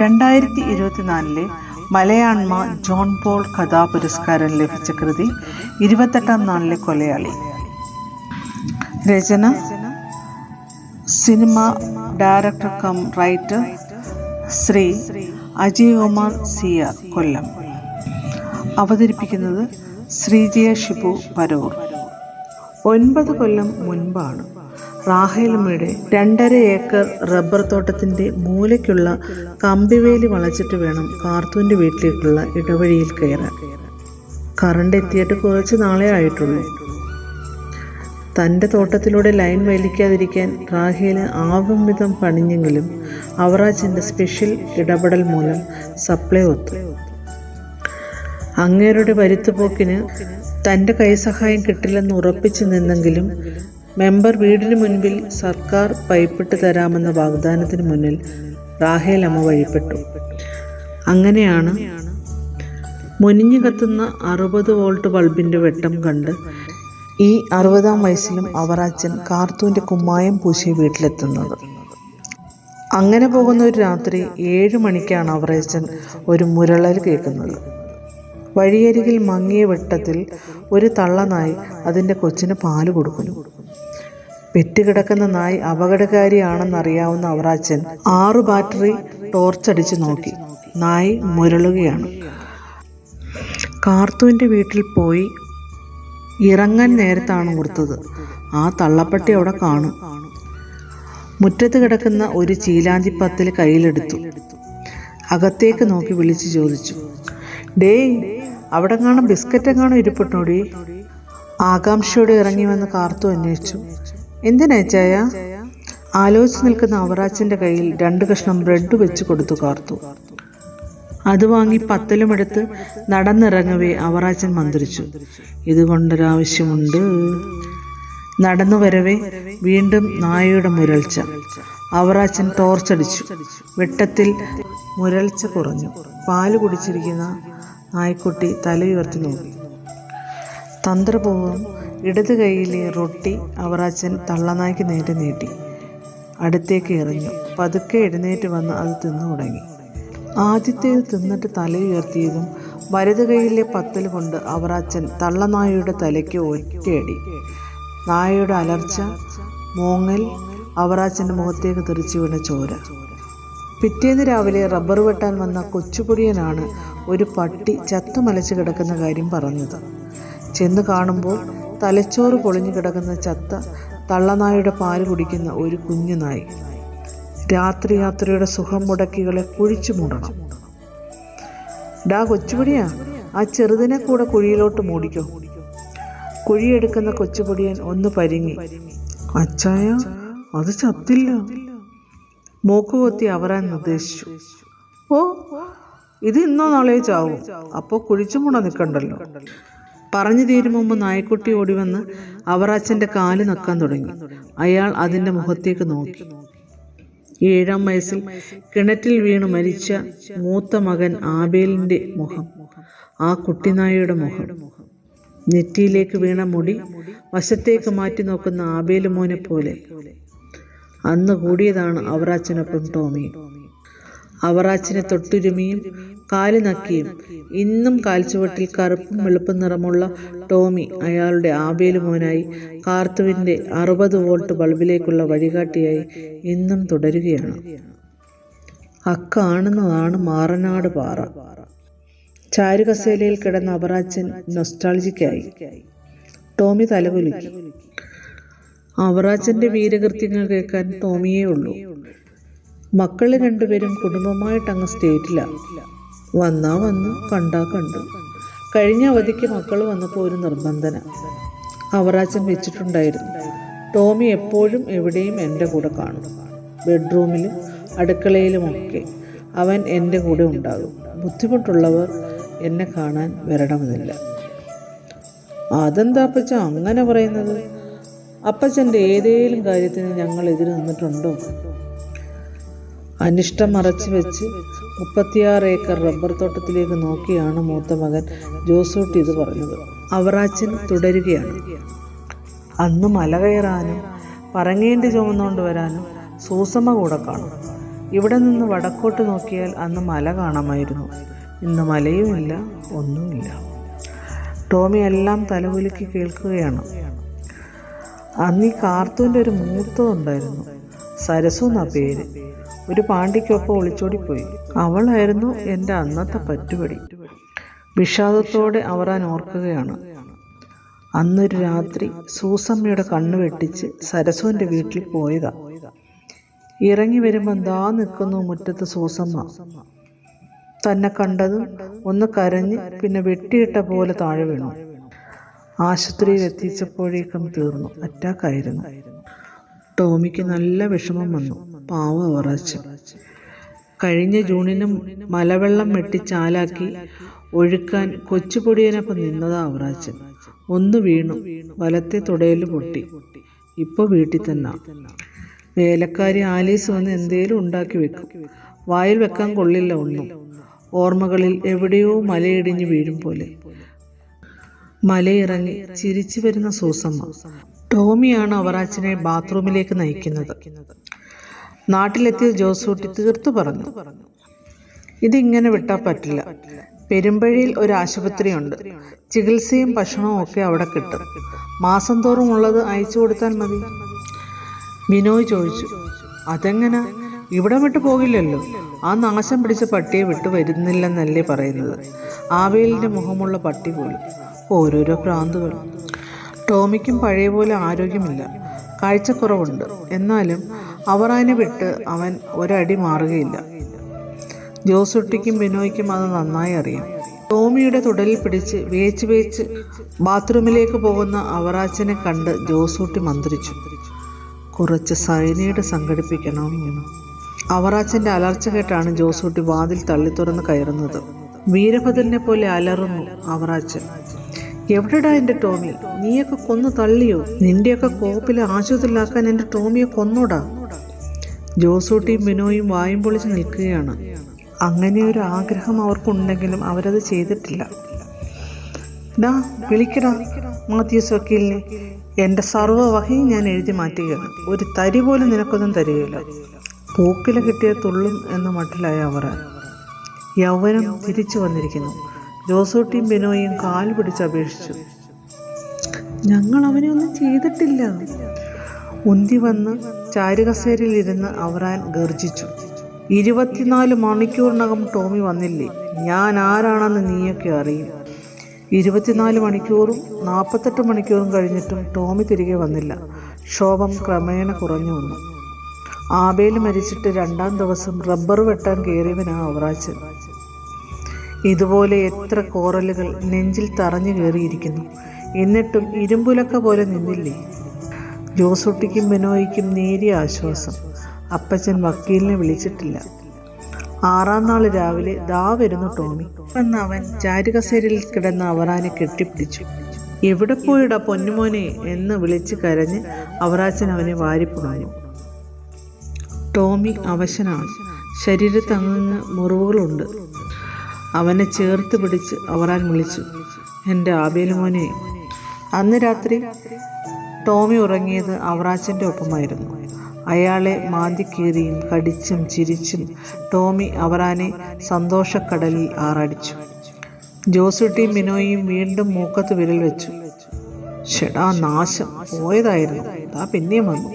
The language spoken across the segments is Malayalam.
രണ്ടായിരത്തി ഇരുപത്തിനാലിലെ മലയാൺമ ജോൺ പോൾ കഥാ പുരസ്കാരം ലഭിച്ച കൃതി ഇരുപത്തെട്ടാം നാളിലെ കൊലയാളി. രചന cinema director cum writer Shri Ajay Kumar R Kollam. അവതരിപ്പിക്കുന്നത് ശ്രീജയ ഷിബു പരൂർ ഒൻപത് കൊല്ലം മുൻപാണ് റാഹേലമ്മയുടെ രണ്ടര ഏക്കർ റബ്ബർ തോട്ടത്തിന്റെ മൂലയ്ക്കുള്ള കമ്പിവേലി വളച്ചിട്ട് വേണം കാർത്തൂന്റെ വീട്ടിലേക്കുള്ള ഇടവഴിയിൽ കയറാൻ. കറണ്ട് എത്തിയിട്ട് കുറച്ച് നാളേ ആയിട്ടുള്ളൂ. തന്റെ തോട്ടത്തിലൂടെ ലൈൻ വലിക്കാതിരിക്കാൻ റാഹേൽ ആവും വിധം പണിഞ്ഞെങ്കിലും അവറാജിന്റെ സ്പെഷ്യൽ ഇടപെടൽ മൂലം സപ്ലൈ ഒത്തു. അങ്ങേരുടെ വരുത്തുപോക്കിന് തന്റെ കൈസഹായം കിട്ടില്ലെന്ന് ഉറപ്പിച്ചു നിന്നെങ്കിലും മെമ്പർ വീടിന് മുൻപിൽ സർക്കാർ പൈപ്പിട്ട് തരാമെന്ന വാഗ്ദാനത്തിന് മുന്നിൽ റാഹേൽ അമ്മ വഴിപ്പെട്ടു. അങ്ങനെയാണ് മുനിഞ്ഞു കത്തുന്ന അറുപത് വോൾട്ട് ബൾബിന്റെ വെട്ടം കണ്ട് ഈ അറുപതാം വയസ്സിലും അവർ അച്ഛൻ കാർത്തൂന്റെ കുമ്മായം പൂശി വീട്ടിലെത്തുന്നത്. അങ്ങനെ പോകുന്ന ഒരു രാത്രി ഏഴ് മണിക്കാണ് അവർ അച്ഛൻ ഒരു മുരളൽ കേൾക്കുന്നത്. വഴിയരികിൽ മങ്ങിയ വെട്ടത്തിൽ ഒരു തള്ളനായി അതിന്റെ കൊച്ചിന് പാൽ കൊടുക്കുന്നു. പെറ്റുകിടക്കുന്ന നായ് അപകടകാരിയാണെന്നറിയാവുന്ന അവറാച്ചൻ ആറു ബാറ്ററി ടോർച്ചടിച്ച് നോക്കി. നായ് മുരളുകയാണ്. കാർത്തുവിന്റെ വീട്ടിൽ പോയി ഇറങ്ങാൻ നേരത്താണ് ഓർത്തത് ആ തള്ളപ്പട്ടി അവിടെ കാണും. മുറ്റത്ത് കിടക്കുന്ന ഒരു ചീലാന്തിപ്പത്തിൽ കയ്യിലെടുത്തു. അകത്തേക്ക് നോക്കി വിളിച്ചു ചോദിച്ചു. ഡേയ് അവിടെ കാണാൻ ബിസ്ക്കറ്റ് എങ്ങാനും ഇരിപ്പിട്ടോടി ആകാംക്ഷയോടെ ഇറങ്ങി വന്ന് കാർത്തു അന്വേഷിച്ചു. എന്തിനയച്ചായ ആലോചിച്ച് നിൽക്കുന്ന അവറാച്ചന്റെ കയ്യിൽ രണ്ട് കഷ്ണം ബ്രെഡ് വെച്ച് കൊടുത്തു കാർത്തു. അത് വാങ്ങി പത്തലുമെടുത്ത് നടന്നിറങ്ങവേ അവറാച്ചൻ മന്ത്രിച്ചു. ഇതുകൊണ്ടൊരാവശ്യമുണ്ട്. നടന്നു വരവേ. വീണ്ടും നായയുടെ മുരൾച്ച. അവറാച്ചൻ ടോർച്ചടിച്ചു. വെട്ടത്തിൽ മുരൾച്ച കുറഞ്ഞു. പാൽ കുടിച്ചിരിക്കുന്ന നായ്ക്കുട്ടി തലയുയർത്തി നോക്കി. തന്ത്രപൂർവം ഇടത് കൈയിലെ റൊട്ടി അവറാച്ചൻ തള്ളനായ്ക്ക് നേരെ നീട്ടി. അടുത്തേക്ക് എറിഞ്ഞു. പതുക്കെ എഴുന്നേറ്റ് വന്ന് അത് തിന്നു തുടങ്ങി. ആദ്യത്തേത് തിന്നിട്ട് തലയുയർത്തിയതും വലത് കൈയിലെ പത്തൽ കൊണ്ട് അവറാച്ചൻ തള്ളനായയുടെ തലയ്ക്ക് ഒറ്റയടി. നായയുടെ അലർച്ച മോങ്ങൽ അവറാച്ചന്റെ മുഖത്തേക്ക് തെറിച്ചു വീണ ചോര. പിറ്റേന്ന് രാവിലെ റബ്ബർ വെട്ടാൻ വന്ന കൊച്ചുപൊടിയനാണ് ഒരു പട്ടി ചത്തുമലച്ച് കിടക്കുന്ന കാര്യം പറഞ്ഞത്. ചെന്ന് കാണുമ്പോൾ തലച്ചോറ് പൊളിഞ്ഞു കിടക്കുന്ന ചത്ത തള്ളനായുടെ പാൽ കുടിക്കുന്ന ഒരു കുഞ്ഞു നായി. രാത്രി യാത്രയുടെ സുഖം മുടക്കികളെ കുഴിച്ചു മൂടണം. ഡാ കൊച്ചുപൊടിയാ ആ ചെറുതിനെ കൂടെ കുഴിയിലോട്ട് മൂടിക്കോ. കുഴിയെടുക്കുന്ന കൊച്ചുപൊടിയൻ ഒന്ന് പരിങ്ങി. അച്ചായ അത് ചത്തില്ല. മൂക്കുകൊത്തി അവരാൻ നിർദ്ദേശിച്ചു. ഓ ഇത് ഇന്നോ നാളെയോ ചാവും. അപ്പോൾ കുഴിച്ചു കുഴിച്ചുമുണ നിൽക്കണ്ടല്ലോ. പറഞ്ഞു തീരും മുമ്പ് നായ്ക്കുട്ടി ഓടി വന്ന് അവറാച്ചന്റെ കാൽ നക്കാൻ തുടങ്ങി. അയാൾ അതിന്റെ മുഖത്തേക്ക് നോക്കി. ഏഴാം വയസ്സിൽ കിണറ്റിൽ വീണ് മരിച്ച മൂത്ത മകൻ ആബേലിന്റെ മുഖം ആ കുട്ടിനായയുടെ മുഖം. നെറ്റിയിലേക്ക് വീണ മുടി വശത്തേക്ക് മാറ്റി നോക്കുന്ന ആബേലുമോനെ പോലെ. അന്ന് കൂടിയതാണ് അവറാച്ചനൊപ്പം ടോമിയും അവറാച്ചനെ തൊട്ടുരുമിയും കാൽ നക്കിയും. ഇന്നും കാൽച്ചുവട്ടിൽ കറുപ്പും വെളുപ്പും നിറമുള്ള ടോമി അയാളുടെ ആവേലുമോനായി കാർത്തുവിന്റെ അറുപത് വോൾട്ട് ബൾബിലേക്കുള്ള വഴികാട്ടിയായി ഇന്നും തുടരുകയാണ്. അക്കാണുന്നതാണ് മാറനാട് പാറ. ചാരുകസേലയിൽ കിടന്ന അവറാച്ചൻ നൊസ്റ്റാൾജിക്കായി. ടോമി തലകുലുക്കി. അവറാച്ചന്റെ വീരകൃത്യങ്ങൾ കേൾക്കാൻ ടോമിയേ ഉള്ളൂ. മക്കൾ രണ്ടുപേരും കുടുംബമായിട്ട് അങ്ങ് സ്റ്റേറ്റിലാണ് വന്നാ വന്നു കണ്ടാ കണ്ടു. കഴിഞ്ഞ അവധിക്ക് മക്കൾ വന്നപ്പോൾ ഒരു നിർബന്ധന. അവറാച്ചൻ വെച്ചിട്ടുണ്ടായിരുന്നു. ടോമി എപ്പോഴും എവിടെയും എന്റെ കൂടെ കാണും. ബെഡ്റൂമിലും അടുക്കളയിലുമൊക്കെ അവൻ എന്റെ കൂടെ ഉണ്ടാകും. ബുദ്ധിമുട്ടുള്ളവർ എന്നെ കാണാൻ വരണമെന്നില്ല. അതെന്താ അപ്പച്ച അങ്ങനെ പറയുന്നത്? അപ്പച്ചന്റെ ഏതേലും കാര്യത്തിന് ഞങ്ങൾ എതിര് നിന്നിട്ടുണ്ടോ? അനിഷ്ടം മറച്ചു വെച്ച് മുപ്പത്തിയാറ് ഏക്കർ റബ്ബർ തോട്ടത്തിലേക്ക് നോക്കിയാണ് മൂത്ത മകൻ ജോസൂട്ടി ഇത് പറഞ്ഞത്. അവറാച്ചൻ തുടരുകയാണ്. അന്ന് മല കയറാനും പറങ്ങേണ്ടി ചുമന്നുകൊണ്ട് വരാനും സൂസമ്മ കൂടെ കാണും. ഇവിടെ നിന്ന് വടക്കോട്ട് നോക്കിയാൽ അന്ന് മല കാണാമായിരുന്നു. ഇന്ന് മലയുമില്ല ഒന്നുമില്ല. ടോമി എല്ലാം തലകുലുക്കി കേൾക്കുകയാണ്. അന്ന് ഈ കാർത്തൂന്റെ ഒരു മൂത്തതുണ്ടായിരുന്നു സരസു എന്നാ പേര്. ഒരു പാണ്ടിക്കൊപ്പം ഒളിച്ചോടിപ്പോയി. അവളായിരുന്നു എന്റെ അന്നത്തെ പറ്റുപടി. വിഷാദത്തോടെ അവറാൻ ഓർക്കുകയാണ്. അന്നൊരു രാത്രി സൂസമ്മയുടെ കണ്ണ് വെട്ടിച്ച് സരസുവിന്റെ വീട്ടിൽ പോയതാ. ഇറങ്ങി വരുമ്പോൾ ദാ നിൽക്കുന്നു മുറ്റത്ത് സൂസമ്മ? തന്നെ കണ്ടതും ഒന്ന് കരഞ്ഞ് പിന്നെ വെട്ടിയിട്ട പോലെ താഴെ വീണു. ആശുപത്രിയിൽ എത്തിച്ചപ്പോഴേക്കും തീർന്നു. അറ്റാക്കായിരുന്നു. ടോമിക്ക് നല്ല വിഷമം വന്നു. പാവ അവറാച്ച് കഴിഞ്ഞ ജൂണിനും മലവെള്ളം വെട്ടിച്ചാലാക്കി ഒഴുക്കാൻ കൊച്ചുപൊടിയനൊപ്പം നിന്നതാ അവറാച്ചൻ ഒന്ന് വീണു വലത്തെ തുടയിൽ പൊട്ടി. ഇപ്പോൾ വീട്ടിൽ തന്നെ. വേലക്കാരി ആലീസ് വന്ന് എന്തേലും ഉണ്ടാക്കി വെക്കും. വായിൽ വെക്കാൻ കൊള്ളില്ല ഒന്നും. ഓർമ്മകളിൽ എവിടെയോ മലയിടിഞ്ഞു വീഴും പോലെ. മലയിറങ്ങി ചിരിച്ചു വരുന്ന സൂസമ്മ. ടോമിയാണ് അവറാച്ചനെ ബാത്റൂമിലേക്ക് നയിക്കുന്നത്. നാട്ടിലെത്തിയ ജോസൂട്ടി തീർത്തു പറഞ്ഞു. ഇതിങ്ങനെ വിട്ടാൽ പറ്റില്ല. പെരുമ്പഴിയിൽ ഒരു ആശുപത്രിയുണ്ട്. ചികിത്സയും ഭക്ഷണവും ഒക്കെ അവിടെ കിട്ടും. മാസം തോറും ഉള്ളത് അയച്ചു കൊടുത്താൽ മതി. ബിനോയ് ചോദിച്ചു അതെങ്ങനെ? ഇവിടെ വിട്ടു പോകില്ലല്ലോ. ആ നാശം പിടിച്ച പട്ടിയെ വിട്ടു വരുന്നില്ലെന്നല്ലേ പറയുന്നത്. ആവേലിന്റെ മുഖമുള്ള പട്ടി പോലും. ഓരോരോ ഭ്രാന്തുകൾ ടോമിക്കും പഴയ പോലെ ആരോഗ്യമില്ല. കാഴ്ചക്കുറവുണ്ട്. എന്നാലും അവർ അതിനെ വിട്ട് അവൻ ഒരടി മാറുകയില്ല. ജോസുട്ടിക്കും ബിനോയ്ക്കും അത് നന്നായി അറിയാം. ടോമിയുടെ തുടലിൽ പിടിച്ച് വേച്ച് വേച്ച് ബാത്റൂമിലേക്ക് പോകുന്ന അവറാച്ചനെ കണ്ട് ജോസൂട്ടി മന്ത്രിച്ചു. കുറച്ച് സൈനയുടെ സംഘടിപ്പിക്കണം. അവറാച്ചന്റെ അലർച്ച കേട്ടാണ് ജോസൂട്ടി വാതിൽ തള്ളി തുറന്ന് കയറുന്നത്. വീരഭദ്രനെ പോലെ അലറുന്നു അവറാച്ചൻ. എവിടെടാ എന്റെ ടോമി? നീയൊക്കെ കൊന്നു തള്ളിയോ? നിന്റെയൊക്കെ കോപ്പിൽ ആശുപത്രിയിലാക്കാൻ എന്റെ ടോമിയെ കൊന്നോടാ? ജോസൂട്ടിയും ബിനോയും വായും പൊളിച്ച് നിൽക്കുകയാണ്. അങ്ങനെ ഒരു ആഗ്രഹം അവർക്കുണ്ടെങ്കിലും അവരത് ചെയ്തിട്ടില്ല. ഡാ വിളിക്കടാ മാത്യൂസ് വക്കീലിനെ. എന്റെ സർവവഹയും ഞാൻ എഴുതി മാറ്റുകയാണ്. ഒരു തരി പോലും നിനക്കൊന്നും തരികയില്ല. പൂക്കില കിട്ടിയ തുള്ളും എന്ന മട്ടിലായ അവർ. യൗവനം തിരിച്ചു വന്നിരിക്കുന്നു. ജോസൂട്ടിയും ബിനോയും കാൽ പിടിച്ച് അപേക്ഷിച്ചു. ഞങ്ങൾ അവനെ ഒന്നും ചെയ്തിട്ടില്ല. ഉന്തി വന്ന് ചാരുകസേരയിൽ ഇരുന്ന് അവറാൻ ഗർജിച്ചു. ഇരുപത്തിനാല് മണിക്കൂറിനകം ടോമി വന്നില്ലേ? ഞാൻ ആരാണെന്ന് നീയൊക്കെ അറിയും. ഇരുപത്തിനാല് മണിക്കൂറും നാൽപ്പത്തെട്ട് മണിക്കൂറും കഴിഞ്ഞിട്ടും ടോമി തിരികെ വന്നില്ല. ക്ഷോഭം ക്രമേണ കുറഞ്ഞു വന്നു. ആബേൽ മരിച്ചിട്ട് രണ്ടാം ദിവസം റബ്ബർ വെട്ടാൻ കയറിയവനാ അവറാച്ചൻ. ഇതുപോലെ എത്ര കോറലുകൾ നെഞ്ചിൽ തറഞ്ഞു കയറിയിരിക്കുന്നു എന്നിട്ടും ഇരുമ്പുലക്ക പോലെ നിന്നില്ലേ? ജോസുട്ടിക്കും ബിനോയ്ക്കും നേരിയ ആശ്വാസം. അപ്പച്ചൻ വക്കീലിനെ വിളിച്ചിട്ടില്ല. ആറാം നാൾ രാവിലെ ദാ വരുന്നു ടോമി. അന്ന് അവൻ ചാരുകസേരയിൽ കിടന്ന അവറാനെ കെട്ടിപ്പിടിച്ചു. എവിടെ പോയിടാ പൊന്നുമോനെ? എന്ന് വിളിച്ച് കരഞ്ഞ് അവറാച്ചൻ അവനെ വാരിപ്പുണഞ്ഞു ടോമി അവശനാണ്. ശരീരത്ത് അങ്ങ് മുറിവുകളുണ്ട്. അവനെ ചേർത്ത് പിടിച്ച് അവറാൻ വിളിച്ചു. എന്റെ ആബേലുമോനെ അന്ന് രാത്രി ടോമി ഉറങ്ങിയത് അവറാച്ചന്റെ ഒപ്പമായിരുന്നു. അയാളെ മാന്തിക്കീറിയും കടിച്ചും ചിരിച്ചും ടോമി അവറാനെ സന്തോഷക്കടലിൽ ആറടിച്ചു. ജോസുട്ടിയും മിനോയും വീണ്ടും മൂക്കത്ത് വിരൽ വെച്ചു. ഷെടാ നാശം. പോയതായിരുന്നു. ആ പിന്നെയും വന്നു.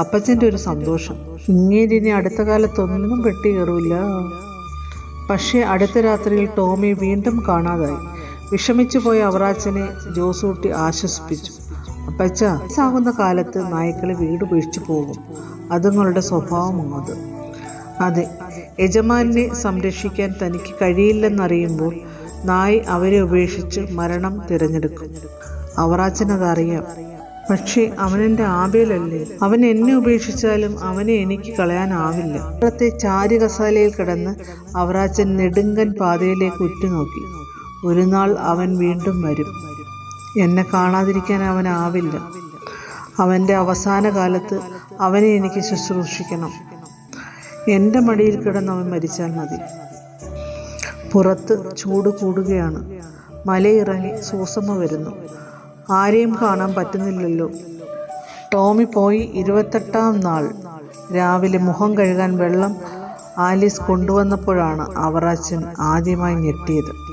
അപ്പച്ചന്റെ ഒരു സന്തോഷം. ഇങ്ങേരിനി അടുത്ത കാലത്തൊന്നും പെട്ടി കയറൂല. പക്ഷേ അടുത്ത രാത്രിയിൽ ടോമി വീണ്ടും കാണാതായി. വിഷമിച്ചു പോയ അവറാച്ചനെ ജോസൂട്ടി ആശ്വസിപ്പിച്ചു. അപ്പച്ച വയസ്സാകുന്ന കാലത്ത് നായ്ക്കളെ വീട് ഉപേക്ഷിച്ചു പോകും. അതുങ്ങളുടെ സ്വഭാവമാണ് അത്. അതെ യജമാനെ സംരക്ഷിക്കാൻ തനിക്ക് കഴിയില്ലെന്നറിയുമ്പോൾ നായ് അവരെ ഉപേക്ഷിച്ച് മരണം തിരഞ്ഞെടുക്കും. അവറാച്ചനതറിയാം പക്ഷേ അവനെന്റെ ആബേലല്ലേ അവൻ എന്നെ ഉപേക്ഷിച്ചാലും അവനെ എനിക്ക് കളയാനാവില്ല. അവിടത്തെ ചാരി കസാലയിൽ കിടന്ന് അവറാച്ചൻ നെടുങ്കൻ പാതയിലേക്ക് ഉറ്റുനോക്കി. ഒരു നാൾ അവൻ വീണ്ടും വരും. എന്നെ കാണാതിരിക്കാൻ അവനാവില്ല. അവന്റെ അവസാന കാലത്ത് അവനെ എനിക്ക് ശുശ്രൂഷിക്കണം. എന്റെ മടിയിൽ കിടന്ന് അവൻ മരിച്ചാൽ മതി. പുറത്ത് ചൂട് കൂടുകയാണ്. മലയിറങ്ങി സൂസമ്മ വരുന്നു. ആരെയും കാണാൻ പറ്റുന്നില്ലല്ലോ. ടോമി പോയി ഇരുപത്തെട്ടാം നാൾ. രാവിലെ മുഖം കഴുകാൻ വെള്ളം ആലീസ് കൊണ്ടുവന്നപ്പോഴാണ് അവറാച്ചൻ ആദ്യമായി ഞെട്ടിയത്.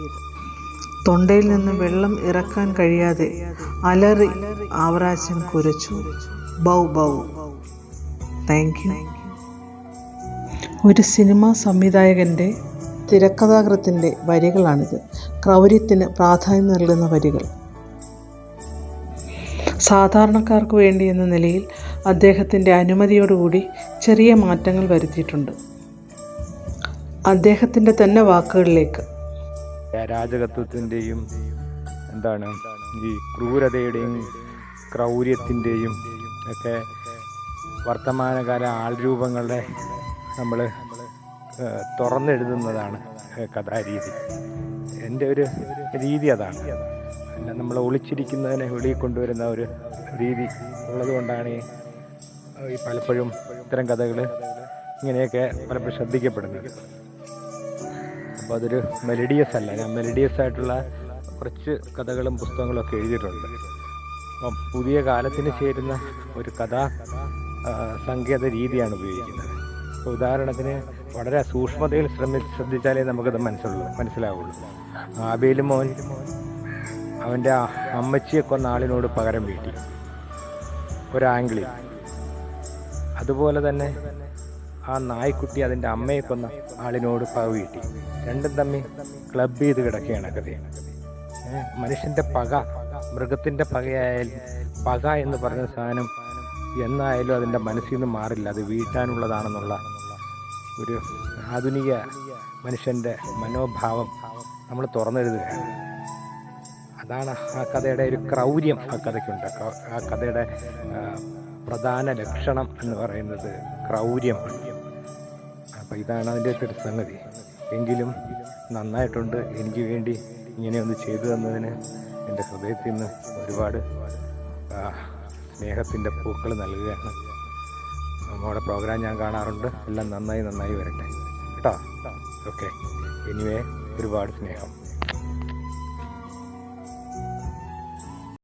തൊണ്ടയിൽ നിന്ന് വെള്ളം ഇറക്കാൻ കഴിയാതെ അലറി Avarachan കുരച്ചു. Bow bow. Thank you. ഒരു സിനിമാ സംവിധായകന്റെ തിരക്കഥാകൃത്തിന്റെ വരികളാണിത്. ക്രൗര്യത്തിന് പ്രാധാന്യം നൽകുന്ന വരികൾ. സാധാരണക്കാർക്ക് വേണ്ടി എന്ന നിലയിൽ അദ്ദേഹത്തിന്റെ അനുമതിയോടുകൂടി ചെറിയ മാറ്റങ്ങൾ വരുത്തിയിട്ടുണ്ട്. അദ്ദേഹത്തിന്റെ തന്നെ വാക്കുകളിലേക്ക് രാജകത്വത്തിന്റെയും എന്താണ് ഈ ക്രൂരതയുടെയും ക്രൗര്യത്തിന്റെയും ഒക്കെ വർത്തമാനകാല ആൾരൂപങ്ങളുടെ നമ്മൾ തുറന്നെഴുതുന്നതാണ് കഥാരീതി. എന്റെ ഒരു രീതി അതാണ്. നമ്മൾ ഒളിച്ചിരിക്കുന്നതിനെ വെളിയിൽ കൊണ്ടുവരുന്ന ഒരു രീതി ഉള്ളതുകൊണ്ടാണ് ഈ പലപ്പോഴും ഇത്തരം കഥകൾ ഇങ്ങനെയൊക്കെ പലപ്പോഴും ശ്രദ്ധിക്കപ്പെടുന്നത്. അപ്പോൾ അതൊരു മെലഡിയസ് അല്ല. ഞാൻ മെലഡിയസ് ആയിട്ടുള്ള കുറച്ച് കഥകളും പുസ്തകങ്ങളും ഒക്കെ എഴുതിയിട്ടുണ്ട്. അപ്പം പുതിയ കാലത്തിന് ചേരുന്ന ഒരു കഥാ സംഗീത രീതിയാണ് ഉപയോഗിക്കുന്നത്. അപ്പോൾ ഉദാഹരണത്തിന് വളരെ സൂക്ഷ്മതയിൽ ശ്രമി ശ്രദ്ധിച്ചാലേ നമുക്കത് മനസ്സിലുള്ളൂ മനസ്സിലാവുള്ളൂ. ആബേലും മോൻ അവന്റെ അമ്മച്ചിയെ കൊന്ന ആളിനോട് പകരം വീട്ടി. ഒരാംഗിളിൽ അതുപോലെ തന്നെ ആ നായ്ക്കുട്ടി അതിന്റെ അമ്മയെ കൊന്ന ആളിനോട് പക വീട്ടി രണ്ടും തമ്മിൽ ക്ലബ് ചെയ്ത് കിടക്കുകയാണ് കഥയാണ് മനുഷ്യന്റെ പക മൃഗത്തിന്റെ പകയായാലും പക എന്ന് പറഞ്ഞ സാധനം എന്നായാലും അതിന്റെ മനസ്സിൽ നിന്ന് മാറില്ല. അത് വീട്ടാനുള്ളതാണെന്നുള്ള ഒരു ആധുനിക മനുഷ്യന്റെ മനോഭാവം നമ്മൾ തുറന്നെഴുതുകയാണ്. അതാണ് ആ കഥയുടെ ഒരു ക്രൗര്യം ആ കഥയ്ക്കുണ്ട്. ആ കഥയുടെ പ്രധാന ലക്ഷണം എന്ന് പറയുന്നത് ക്രൗര്യമാണ് അപ്പോൾ ഇതാണ് അതിന്റെ ഒരു സംഗതി. എങ്കിലും നന്നായിട്ടുണ്ട്. എനിക്ക് വേണ്ടി ഇങ്ങനെയൊന്ന് ചെയ്തു തന്നതിന് എന്റെ ഹൃദയത്തിൽ നിന്ന് ഒരുപാട് സ്നേഹത്തിന്റെ പൂക്കൾ നൽകുകയാണ്. നമ്മുടെ പ്രോഗ്രാം ഞാൻ കാണാറുണ്ട്. എല്ലാം നന്നായി നന്നായി വരട്ടെ. കേട്ടോ? ഓക്കെ. എനിവേ ഒരുപാട് സ്നേഹം.